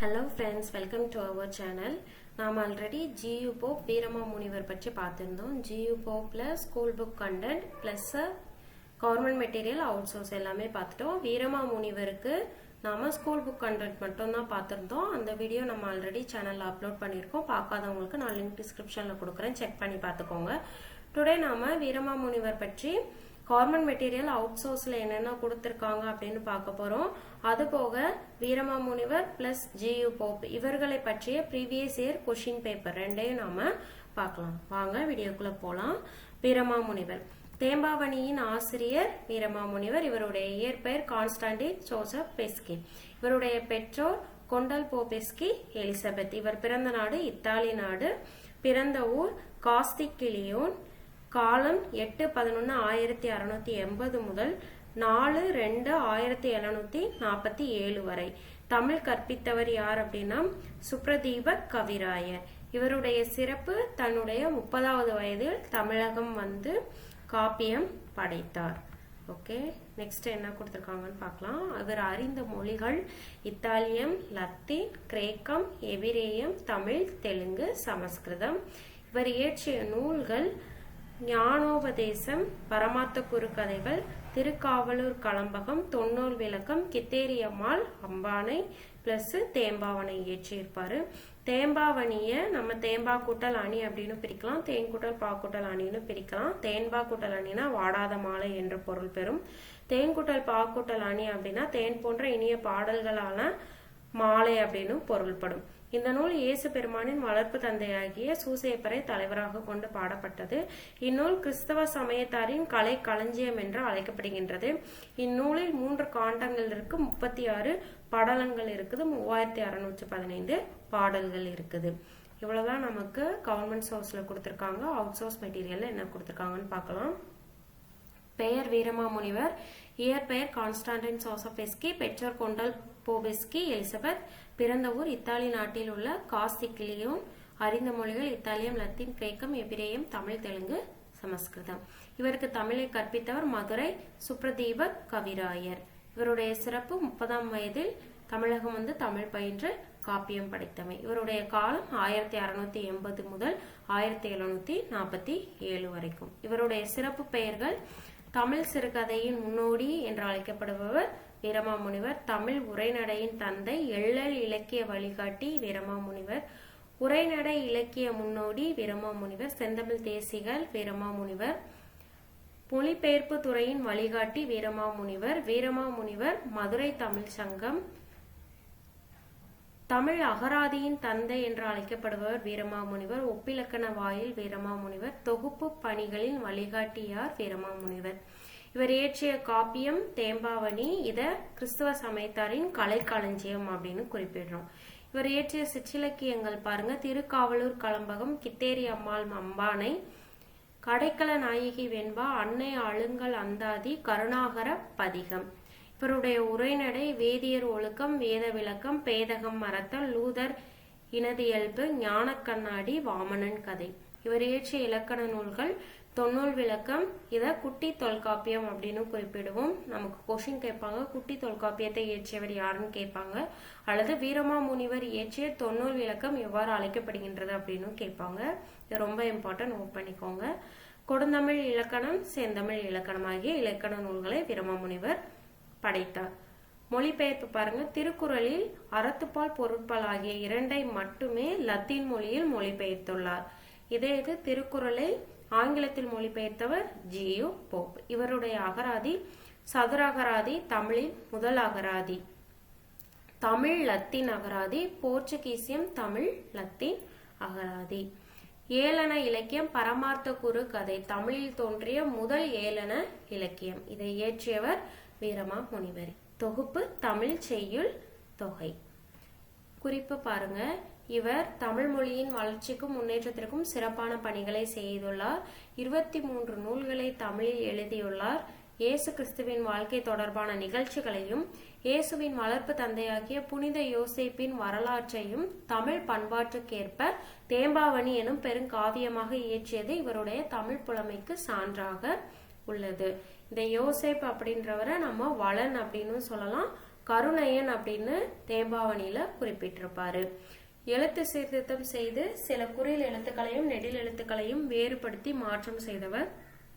Hello friends welcome to our channel நாம் already G U Pope Veeramamunivar பற்றி பார்த்துருந்தோம். G U போப்பில் school book content plus government material outsource எல்லாமே பார்த்துட்டோம். வீரமா முனிவருக்கு நாம ஸ்கூல் புக் கண்டென்ட் மட்டும்தான் பார்த்துருந்தோம். அந்த வீடியோ நம்ம ஆல்ரெடி சேனலில் அப்லோட் பண்ணியிருக்கோம். பார்க்காதவங்களுக்கு நான் லிங்க் டிஸ்கிரிப்ஷனில் கொடுக்குறேன். செக் பண்ணி பார்த்துக்கோங்க. டுடே நாம வீரமா முனிவர் பற்றி கார்மன் மெட்டீரியல் அவுட் சோர்ஸ்ல என்னென்ன கொடுத்திருக்காங்க அப்படின்னு பார்க்க போறோம். அது போக வீரமா முனிவர் பிளஸ் ஜியு போப் இவர்களை பற்றிய ப்ரீவியஸ் இயர் கொஷின் பேப்பர் ரெண்டையும் நாம பார்க்கலாம். வாங்க வீடியோக்குள்ள போலாம். வீரமா முனிவர். தேம்பாவணியின் ஆசிரியர் வீரமா முனிவர் இவருடைய இயற்பெயர் கான்ஸ்டாண்டின் ஜோசப் பெஸ்கி. இவருடைய பெற்றோர் கொண்டல் போபெஸ்கி எலிசபெத். இவர் பிறந்த நாடு இத்தாலி நாடு. பிறந்த ஊர் காஸ்திக்கிலியோன் காலம் எட்டு பதினொன்று ஆயிரத்தி அறுநூத்தி எண்பது முதல் நாலு ரெண்டு ஆயிரத்தி எழுநூத்தி நாற்பத்தி ஏழு வரை. தமிழ் கற்பித்தவர் யார் அப்படின்னா சுப்ரதீப கவிராயர். இவருடைய சிறப்பு தன்னுடைய முப்பதாவது வயதில் தமிழகம் வந்து காப்பியம் படைத்தார். ஓகே நெக்ஸ்ட் என்ன கொடுத்துருக்காங்கன்னு பார்க்கலாம். அவர் அறிந்த மொழிகள் இத்தாலியம் லத்தீன் கிரேக்கம் எபிரேயம் தமிழ் தெலுங்கு சமஸ்கிருதம். இவர் இயற்றிய நூல்கள் ஞானோபதேசம் பரமாத்த குறுக்கதைகள் திருக்காவலூர் களம்பகம் தொன்னூல் விளக்கம் கித்தேரியம்மாள் அம்பானை பிளஸ் தேம்பாவனை இயற்றியிருப்பார் தேம்பாவணியை நம்ம தேம்பா கூட்டல் அணி அப்படின்னு பிரிக்கலாம். தேன் பாக்கூட்டல் அணின்னு பிரிக்கலாம். தேன்பா கூட்டல் அணினா வாடாத மாலை என்று பொருள் பெறும். தேன் கூட்டல் கூட்டல் அணி அப்படின்னா தேன் போன்ற இனிய பாடல்களான மாலை அப்படின்னு பொருள்படும். இந்த நூல் இயேசு பெருமானின் வளர்ப்பு தந்தையாகிய சூசேப்பரை தலைவராக கொண்டு பாடப்பட்டது. இந்நூல் கிறிஸ்தவ சமயத்தாரின் கலை களஞ்சியம் என்று அழைக்கப்படுகின்றது. இந்நூலில் மூன்று காண்டங்கள் இருக்கு முப்பத்தி ஆறு படலங்கள் இருக்குது மூவாயிரத்தி அறுநூற்றி பதினைந்து பாடல்கள் இருக்குது. இவ்வளவுதான் நமக்கு கவர்மெண்ட் சோர்ஸ்ல கொடுத்திருக்காங்க. அவுட் சோர்ஸ் மெட்டீரியல்ல என்ன கொடுத்திருக்காங்கன்னு பார்க்கலாம். பெயர் வீரமாமுனிவர் இயற்பெயர் கான்ஸ்டான்டின் சோசபெஸ்கி பெற்றோர் கொண்டல் போபெஸ்கி எலிசபெத் பிறந்த ஊர் இத்தாலி நாட்டில் உள்ள காசிக்லியும் அறிந்த மொழிகள் இத்தாலியம் லத்தீன் கிரேக்கம் எபிரேயம் தமிழ் தெலுங்கு சமஸ்கிருதம். இவருக்கு தமிழை கற்பித்தவர் மதுரை சுப்ரதீபக் கவிராயர். இவருடைய சிறப்பு முப்பதாம் வயதில் தமிழகம் வந்து தமிழ் பயின்று காப்பியம் படைத்தமை. இவருடைய காலம் ஆயிரத்தி அறுநூத்தி எண்பது முதல் ஆயிரத்தி எழுநூத்தி நாற்பத்தி ஏழு வரைக்கும். இவருடைய சிறப்பு பெயர்கள் தமிழ் சிறுகதையின் முன்னோடி என்று அழைக்கப்படுபவர் வீரமாமுனிவர். தமிழ் உரைநடையின் தந்தை எள்ளல் இலக்கிய வழிகாட்டி வீரமாமுனிவர். உரைநடை இலக்கிய முன்னோடி வீரமாமுனிவர். செந்தமிழ் தேசிகள் வீரமாமுனிவர். மொழிபெயர்ப்பு துறையின் வழிகாட்டி வீரமாமுனிவர். வீரமாமுனிவர் மதுரை தமிழ் சங்கம். தமிழ் அகராதியின் தந்தை என்று அழைக்கப்படுபவர் வீரமாமுனிவர். ஒப்பிலக்கண வாயில் வீரமாமுனிவர். தொகுப்பு பணிகளின் வழிகாட்டியார் வீரமாமுனிவர். இவர் இயற்றிய காப்பியம் தேம்பாவணி இத கிறிஸ்துவ சமயத்தாரின் கலைக்களஞ்சியம் அப்படின்னு குறிப்பிடுறோம். இவர் இயற்றிய சிற்றிலக்கியங்கள் பாருங்க. திருக்காவலூர் கலம்பகம் கித்தேரி அம்மாள் அம்பானை கடைக்கல நாயகி வெண்பா அன்னை அழுங்கல் அந்தாதி கருணாகர பதிகம். இவருடைய உரைநடை வேதியர் ஒழுக்கம் வேத விளக்கம் பேதகம் மரத்தல் லூதர் இனதியல்பு ஞான கண்ணாடி வாமனன் கதை. இவர் இயற்றிய இலக்கண நூல்கள் தொன்னூல் விளக்கம் இத குட்டி தொல்காப்பியம் அப்படின்னு குறிப்பிடுவோம். நமக்கு கொஷின் கேட்பாங்க. குட்டி தொல்காப்பியத்தை இயற்றியவர் யாருன்னு கேட்பாங்க. அல்லது வீரமா முனிவர் இயற்றிய தொன்னூல் விளக்கம் எவ்வாறு அழைக்கப்படுகின்றது அப்படின்னு கேட்பாங்க. இது ரொம்ப இம்பார்ட்டன்ட் நோட் பண்ணிக்கோங்க. கொடுந்தமிழ் இலக்கணம் செந்தமிழ் இலக்கணம் ஆகிய இலக்கண நூல்களை வீரமாமுனிவர் படைத்தார். மொழிபெயர்ப்பு பாருங்க. திருக்குறளில் அறத்துப்பால் பொருட்பால் ஆகிய இரண்டை மட்டுமே லத்தீன் மொழியில் மொழிபெயர்த்துள்ளார். இதே இது திருக்குறளை ஆங்கிலத்தில் மொழிபெயர்த்தவர் ஜியு போப். இவருடைய அகராதி சதுர அகராதி தமிழின் முதல் அகராதி. தமிழ் லத்தீன் அகராதி போர்ச்சுகீசியம் தமிழ் லத்தீன் அகராதி. ஏளன இலக்கியம் பரமார்த்த குரு கதை தமிழில் தோன்றிய முதல் ஏளன இலக்கியம். இதை இயற்றியவர் வீரமா முனிவர். தொகுப்பு தமிழ் செய்யுள் தொகை. குறிப்பு பாருங்க. இவர் தமிழ் மொழியின் வளர்ச்சிக்கும் முன்னேற்றத்திற்கும் சிறப்பான பணிகளை செய்துள்ளார். இருபத்தி மூன்று நூல்களை தமிழில் எழுதியுள்ளார். இயேசு கிறிஸ்துவின் வாழ்க்கை தொடர்பான நிகழ்ச்சிகளையும் இயேசுவின் வளர்ப்பு தந்தையாகிய புனித யோசேப்பின் வரலாற்றையும் தமிழ் பண்பாட்டுக்கேற்ப தேம்பாவணி எனும் பெருங்காவியமாக இயற்றியது இவருடைய தமிழ் புலமைக்கு சான்றாக உள்ளது. இந்த யோசேப் அப்படின்றவரை நம்ம வளன் அப்படின்னு சொல்லலாம். கருணையன் அப்படின்னு தேம்பாவணியில குறிப்பிட்டிருப்பாரு. எழுத்து சீர்திருத்தம் செய்து சில குறில் எழுத்துக்களையும் நெடில் எழுத்துக்களையும் வேறுபடுத்தி மாற்றம் செய்தவர்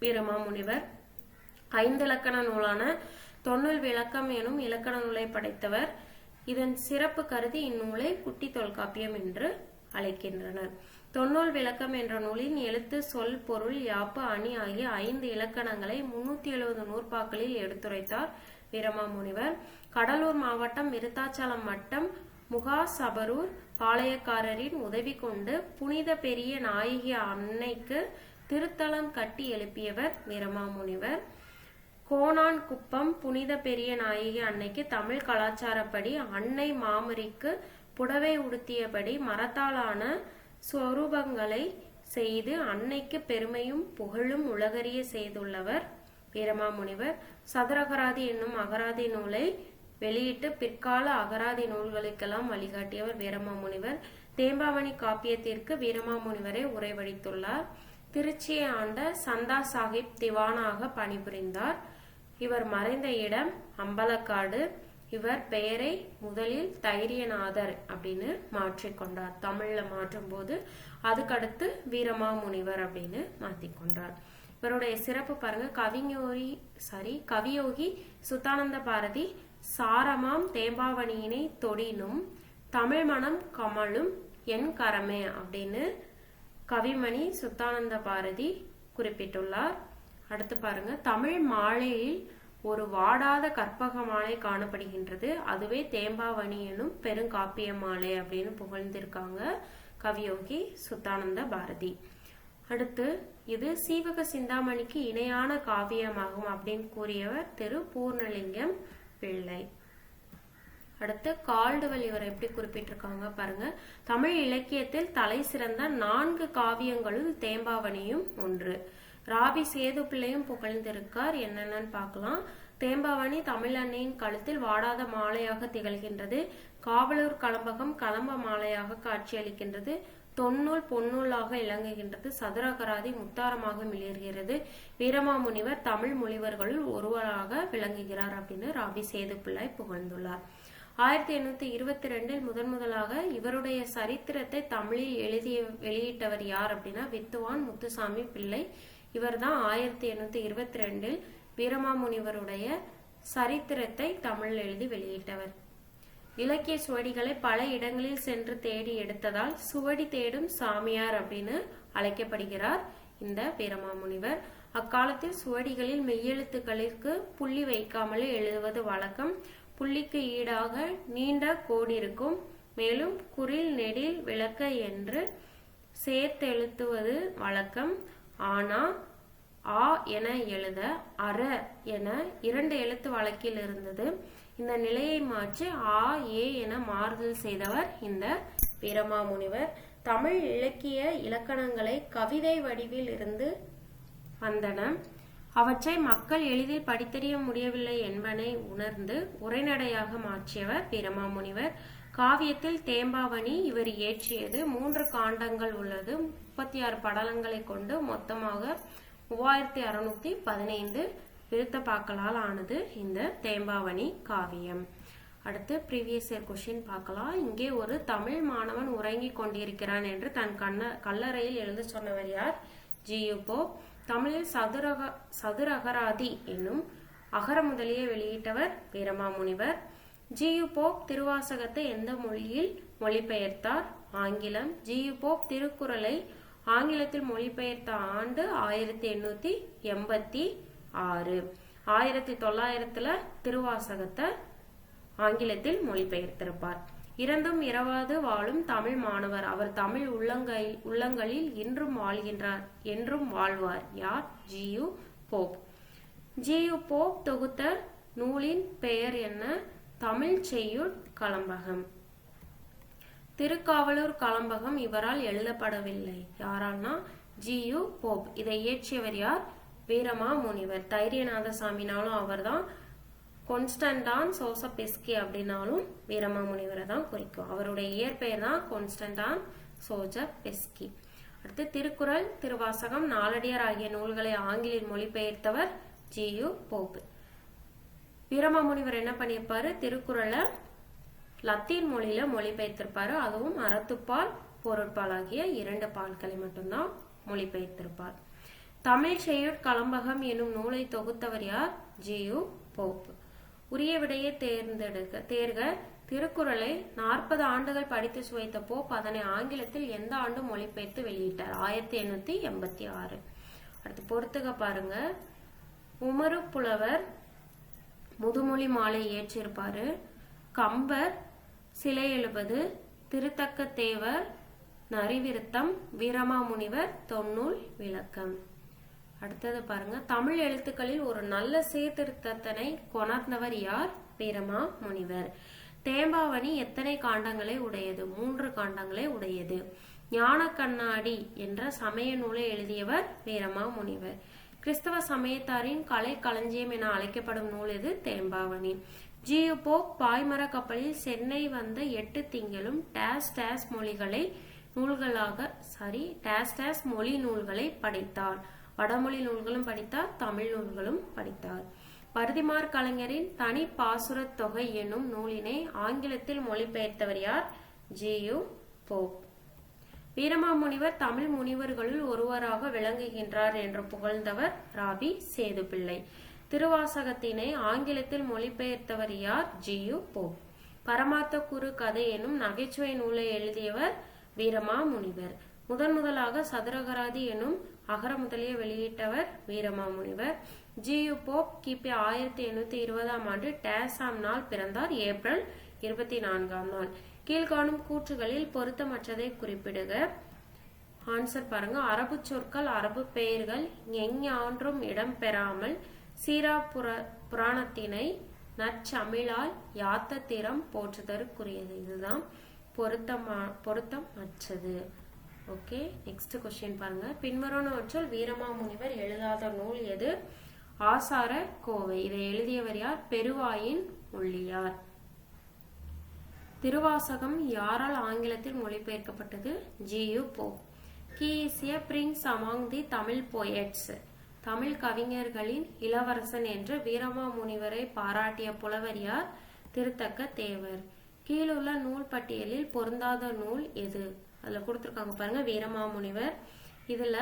வீரமாமுனிவர் ஐந்து இலக்கண நூலான தொன்னுள் விளக்கம் எனும் இலக்கண நூலை படைத்தவர். இதன் சிறப்பு கருதி இந்நூலை குட்டி தொல்காப்பியம் என்று அழைக்கின்றனர். தொன்னூல் விளக்கம் என்ற நூலின் எழுத்து சொல் பொருள் யாப்பு அணி ஆகிய ஐந்து இலக்கணங்களை முன்னூத்தி எழுபது நூற்பாக்களில் எடுத்துரைத்தார் வீரமாமுனிவர் கடலூர் மாவட்டம் விருத்தாச்சலம் வட்டம் முகா சபரூர் பாளையக்காரரின் உதவி கொண்டு புனித பெரிய நாயகி அன்னைக்கு திருத்தலம் கட்டி எழுப்பியவர் வீரமாமுனிவர் கோணான் குப்பம் புனித பெரிய நாயகி அன்னைக்கு தமிழ் கலாச்சாரப்படி அன்னை மாமரிக்கு புடவை உடுத்தியபடி மரத்தாலான ஸ்வரூபங்களை செய்து அன்னைக்கு பெருமையும் புகழும் உலகறிய செய்துள்ளவர். வீரமாமுனிவர் சதுரகராதி என்னும் அகராதி நூலை வெளியிட்டு பிற்கால அகராதி நூல்களுக்கெல்லாம் வழிகாட்டியவர் வீரமாமுனிவர். தேம்பாவணி காப்பியத்திற்கு வீரமாமுனிவரை உரைவடித்துள்ளார். திருச்சியை ஆண்ட சந்தா சாஹிப் திவானாக பணிபுரிந்தார். இவர் மறைந்த இடம் அம்பலக்காடு. இவர் பெயரை முதலில் தைரியநாதர் அப்படின்னு மாற்றிக்கொண்டார் தமிழ்ல மாற்றும் போது அதுக்கடுத்து வீரமாமுனிவர் அப்படின்னு மாத்திக்கொண்டார் இவருடைய சிறப்பு பாருங்க கவிஞோரி சாரி கவியோகி சுத்தானந்த பாரதி சாரமாம் தேம்பாவணியினை தொடினும் தமிழ் மனம் கமலும் என் கரமே அப்படின்னு கவிமணி சுத்தானந்த பாரதி குறிப்பிட்டுள்ளார். அடுத்து பாருங்க தமிழ் மாலையில் ஒரு வாடாத கற்பக மாலை காணப்படுகின்றது. அதுவே தேம்பாவணி எனும் பெருங்காப்பிய மாலை அப்படின்னு புகழ்ந்திருக்காங்க கவியோகி சுத்தானந்த பாரதி. அடுத்து இது சீவக சிந்தாமணிக்கு இணையான காவியமாகும் அப்படின்னு கூறியவர் திரு பூர்ணலிங்கம். பிள்ளை. அடுத்து கால்டுவல் இவர் எப்படி குறிப்பிட்டிருக்காங்க பாருங்க. தமிழ் இலக்கியத்தில் தலை சிறந்த நான்கு காவியங்களுள் தேம்பாவணியும் ஒன்று. ராபி சேது பிள்ளையும் புகழ்ந்திருக்கார். என்னென்னு பார்க்கலாம். தேம்பாவணி தமிழன்னையின் கழுத்தில் வாடாத மாலையாக திகழ்கின்றது. காவலூர் கலம்பகம் கலம்ப மாலையாக காட்சியளிக்கின்றது. தொன்னூல் பொன்னூலாக இலங்குகின்றது. சதுரகராதி முத்தாரமாக மிளிர்கிறது. வீரமாமுனிவர் தமிழ் முனிவர்களுள் ஒருவராக விளங்குகிறார் அப்படின்னு ராபி சேது பிள்ளை புகழ்ந்துள்ளார். ஆயிரத்தி எண்ணூத்தி இருபத்தி ரெண்டில் முதன் முதலாக இவருடைய சரித்திரத்தை தமிழில் எழுதிய வெளியிட்டவர் யார் அப்படின்னா வித்துவான் முத்துசாமி பிள்ளை. இவர்தான் ஆயிரத்தி எண்ணூத்தி இருபத்தி ரெண்டில் வீரமாமுனிவருடைய சரித்திரத்தை தமிழில் எழுதி வெளியிட்டவர். இலக்கிய சுவடிகளை பல இடங்களில் சென்று தேடி எடுத்ததால் சுவடி தேடும் சாமியார் அப்படின்னு அழைக்கப்படுகிறார் இந்த வீரமாமுனிவர் அக்காலத்தில் சுவடிகளில் மெய்யெழுத்துக்களிற்கு புள்ளி வைக்காமலே எழுதுவது வழக்கம். புள்ளிக்கு ஈடாக நீண்ட கோடி இருக்கும். மேலும் குறில் நெடில் விளக்க என்று சேர்த்தெழுத்துவது வழக்கம். ஆனா ஆ என எழுத அற என இரண்டு எழுத்து வழக்கில் இருந்தது. இந்த நிலையை மாற்றி ஆ ஏ என மாறுதல் செய்தவர் இந்த பிரமாமுனிவர் தமிழ் இலக்கிய இலக்கணங்களை கவிதை வடிவில் இருந்து வந்தன. அவற்றை மக்கள் எளிதில் படித்தறிய முடியவில்லை என்பனை உணர்ந்து உரைநடையாக மாற்றியவர் பிரமாமுனிவர் காவியத்தில் தேம்பாவணி இவர் இயற்றியது மூன்று காண்டங்கள் உள்ளது. முப்பத்தி ஆறு படலங்களை கொண்டு மொத்தமாக மூவாயிரத்தி அறுநூத்தி பதினைந்து எழுத்தப்பாக்களால் ஆனது இந்த தேம்பாவணி காவியம். அடுத்து ப்ரீவியஸ் இயர் கொஷின் பார்க்கலாம். இங்கே ஒரு தமிழ் மாணவன் உறங்கிக் கொண்டிருக்கிறான் என்று தன் கண்ண கல்லறையில் எழுத சொன்னவர் யார்? ஜியு போப் தமிழில் சதுரக சதுரகராதி என்னும் அகர முதலியை வெளியிட்டவர் வீரமாமுனிவர் ஜியு போப் திருவாசகத்தை எந்த மொழியில் மொழிபெயர்த்தார்? ஆங்கிலம். ஜியு போப் திருக்குறளை ஆங்கிலத்தில் மொழிபெயர்த்த ஆண்டு ஆயிரத்தி எண்ணூத்தி எண்பத்தி ஆறு. ஆயிரத்தி தொள்ளாயிரத்துல திருவாசகத்தை ஆங்கிலத்தில் மொழிபெயர்த்திருப்பார். இறந்தும் இரவாது வாழும் தமிழ் மாணவர். அவர் தமிழ் உள்ளங்கை உள்ளங்களில் இன்றும் வாழ்கின்றார் என்றும் வாழ்வார். யார்? G U Pope. ஜியு போப் தொகுத்த நூலின் பெயர் என்ன? தமிழ் செய்யுள் கலம்பகம். திருக்காவலூர் கலம்பகம் இவரால் எழுதப்படவில்லை. யாரால்னா? G U Pope. இதை இயற்றியவர் யார்? வீரமா முனிவர். தைரியநாத சாமினாலும் அவர்தான். கொன்ஸ்டன்டான் சோசபெஸ்கி அப்படின்னாலும் வீரமா முனிவரை தான் குறிக்கும். அவருடைய இயற்பெயர் தான் கொன்ஸ்டன்டான் சோஜ பெஸ்கி அடுத்து திருக்குறள் திருவாசகம் நாலடியார் ஆகிய நூல்களை ஆங்கிலில் மொழிபெயர்த்தவர் ஜியு போப் வீரமாமுனிவர் என்ன பண்ணியிருப்பாரு? திருக்குறளை லத்தீன் மொழியில மொழிபெயர்த்திருப்பாரு. அதுவும் அறத்துப்பால் பொருட்பால் ஆகிய இரண்டு பால்களை மட்டும்தான் மொழிபெயர்த்திருப்பார். தமிழ் செய்யுட் கலம்பகம் எனும் நூலை தொகுத்தவர் யார்? ஜியு போப் உரிய விடையை தேர்ந்தெடுக்க தேர்க. திருக்குறளை நாற்பது ஆண்டுகள் படித்து சுவைத்த போப் அதனை ஆங்கிலத்தில் எந்த ஆண்டு மொழிபெயர்த்து வெளியிட்டார்? ஆயிரத்தி எண்ணூத்தி எண்பத்தி ஆறு. அடுத்து பொறுத்துக பாருங்க. உமரு புலவர் முதுமொழி மாலை ஏற்றிருப்பாரு. கம்பர் சிலை எழுபது. திருத்தக்க தேவர் நரிவிருத்தம். வீரமாமுனிவர் தொன்னூல் விளக்கம். அடுத்தது பாருங்க. தமிழ் எழுத்துக்களில் ஒரு நல்ல சீர்திருத்தத்தினை கொணர்ந்தவர் யார்? வீரமா முனிவர். தேம்பாவணி எத்தனை காண்டங்களை உடையது? மூன்று காண்டங்களை உடையது. ஞான கண்ணாடி என்ற சமய நூலை எழுதியவர் வீரமா முனிவர். கிறிஸ்தவ சமயத்தாரின் கலை களஞ்சியம் என அழைக்கப்படும் நூல் இது தேம்பாவணி. ஜியுபோ பாய்மர கப்பலில் சென்னை வந்த எட்டு திங்களும் டேஸ் டேஸ் மொழிகளை நூல்களாக சாரி டேஸ் டேஸ் மொழி நூல்களை படைத்தார். வடமொழி நூல்களும் படித்தார் தமிழ் நூல்களும் படித்தார். பருதிமார் கலைஞரின் தனி பாசுரத் தொகை என்னும் நூலினை ஆங்கிலத்தில் மொழிபெயர்த்தவர் யார்? G U Pope. Veeramamunivar Tamil முனிவர்களுள் ஒருவராக விளங்குகின்றார் என்று புகழ்ந்தவர் ராபி சேதுப்பிள்ளை. திருவாசகத்தினை ஆங்கிலத்தில் மொழிபெயர்த்தவர் யார்? G U Pope. Paramartha Guru Kathai எனும் நகைச்சுவை நூலை எழுதியவர் வீரமாமுனிவர். முதன் முதலாக சதுரகராதி எனும் அகர முதலிய வெளியிட்டவர் வீரமா முனிவர். ஜியு போப் கிபி ஆயிரத்தி எண்ணூத்தி இருபதாம் ஆண்டு டேசாம் நாள் பிறந்தார் ஏப்ரல் இருபத்தி நான்காம் நாள். கீழ்காணும் கூற்றுகளில் பொருத்தமற்றதை குறிப்பிடுக. ஆன்சர் பாருங்க. அரபு சொற்கள் அரபு பெயர்கள் எஞ்ஞான்றும் இடம்பெறாமல் சீரா புர புராணத்தினை நற்சமிழால் யாத்த திறம் போற்றுதற்குரியது. இதுதான் பொருத்தமா பொருத்தம் அற்றது. ஓகே நெக்ஸ்ட் கொஸ்டின் பாருங்க. பின்வருவனவற்றில் வீரமாமுனிவர் எழுதாத நூல் எது? ஆசார கோவை. இதை எழுதியவர் யார்? பெருவாயின் உள்ளியார் திருவாசகம் யாரால் ஆங்கிலத்தில் மொழிபெயர்க்கப்பட்டது? G U Pope. He. Is a prince among the Tamil poets Tamil கவிஞர்களின் இளவரசன் என்று வீரமாமுனிவரை பாராட்டிய புலவர் யார்? திருத்தக்க தேவர். கீழுள்ள நூல் பட்டியலில் பொருந்தாத நூல் எது? அதுல கொடுத்திருக்காங்க பாருங்க வீரமாமுனிவர். இதுல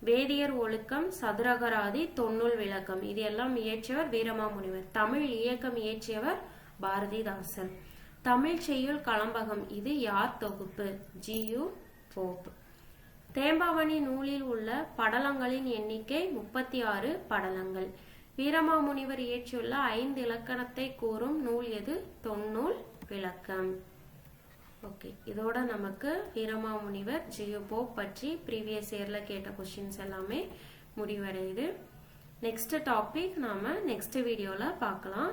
வேதியர் ஒழுக்கம் சதுரகராதி தொன்னூல் விளக்கம். இது எல்லாம் இயற்றியவர் வீரமாமுனிவர். தமிழ் இயக்கம் இயற்றியவர் பாரதிதாசன். தமிழ் செய்யுள் களம்பகம் இது யார் தொகுப்பு? G U Pope. தேம்பாவணி நூலில் உள்ள படலங்களின் எண்ணிக்கை முப்பத்தி ஆறு படலங்கள். வீரமாமுனிவர் இயற்றியுள்ள ஐந்து இலக்கணத்தை கூறும் நூல் எது? தொன்னூல் விளக்கம். ஓகே. இதோட நமக்கு வீரமாமுனிவர் ஜியோ போப் பற்றி ப்ரீவியஸ் இயர்ல கேட்ட கொஸ்டின்ஸ் எல்லாமே முடிவடையுது. நெக்ஸ்ட் டாபிக் நாம நெக்ஸ்ட் வீடியோல பார்க்கலாம்.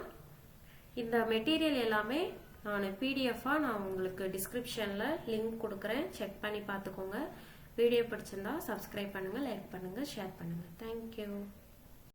இந்த மெட்டீரியல் எல்லாமே நான் பிடிஎஃபாக நான் உங்களுக்கு டிஸ்கிரிப்ஷனில் லிங்க் கொடுக்குறேன். செக் பண்ணி பார்த்துக்கோங்க. வீடியோ பிடிச்சிருந்தா சப்ஸ்கிரைப் பண்ணுங்கள் லைக் பண்ணுங்கள் ஷேர் பண்ணுங்கள் தேங்க்யூ